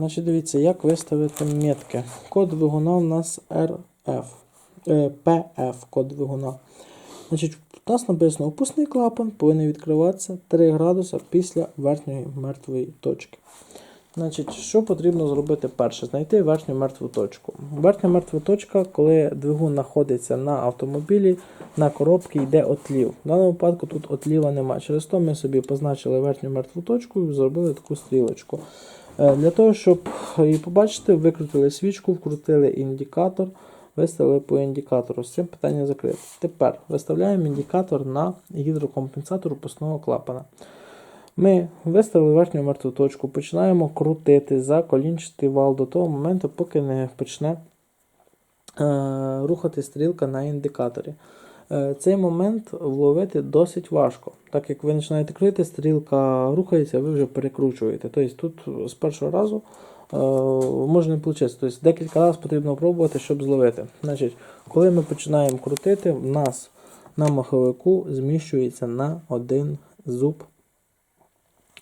Значить, дивіться, як виставити метки. Код двигуна у нас RF. Е, PF, код двигуна. Значить, у нас написано, опускний клапан повинен відкриватися 3 градуса після верхньої мертвої точки. Значить, що потрібно зробити перше? Знайти верхню мертву точку. Верхня мертва точка, коли двигун знаходиться на автомобілі, на коробці йде отлів. В даному випадку тут отліва немає. Через то ми собі позначили верхню мертву точку і зробили таку стрілочку. Е, Для того, щоб її побачити, викрутили свічку, вкрутили індикатор, виставили по індикатору. З цим питання закрите. Тепер виставляємо індикатор на гідрокомпенсатор опускного клапана. Ми виставили верхню мертву точку, починаємо крутити за колінчатий вал до того моменту, поки не почне е, рухати стрілка на індикаторі. Е, цей момент вловити досить важко. Так як ви починаєте крити, стрілка рухається, ви вже перекручуєте. Тобто тут з першого разу е, може не вийти. Тобто декілька разів потрібно пробувати, щоб зловити. Значить, коли ми починаємо крутити, в нас на маховику зміщується на один зуб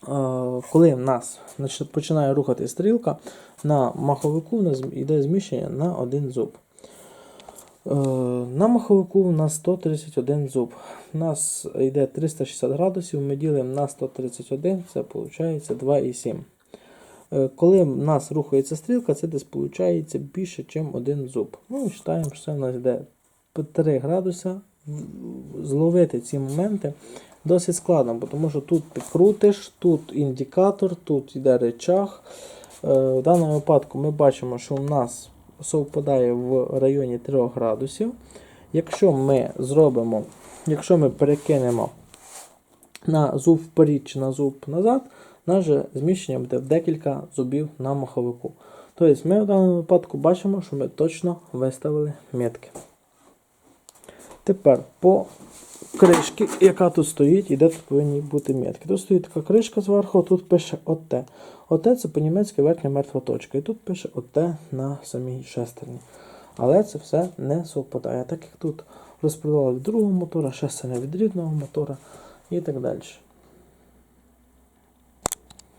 Е, коли в нас починає рухати стрілка, на маховику у нас йде зміщення на один зуб. Е, На маховику у нас 131 зуб. У нас йде 360 градусів, ми ділимо на 131, це виходить 2,7. Е, Коли в нас рухається стрілка, це десь виходить більше, ніж один зуб. Ну, вважаємо, що це в нас йде по 3 градуса. Зловити ці моменти досить складно, тому що тут ти крутиш, тут індикатор, тут йде речах. Е, В даному випадку ми бачимо, що у нас совпадає в районі 3 градусів. Якщо ми зробимо, якщо ми перекинемо на зуб вперед чи на зуб назад, наше зміщення буде в декілька зубів на маховику. Тобто ми в даному випадку бачимо, що ми точно виставили метки. Тепер по кришці, яка тут стоїть, і де тут повинні бути метки. Тут стоїть така кришка зверху, тут пише ОТ. ОТ це по-німецьки верхня мертва точка. І тут пише ОТ на самій шестерні. Але це все не совпадає, так як тут розпродали від другого мотора, шестерня від рідного мотора і так далі.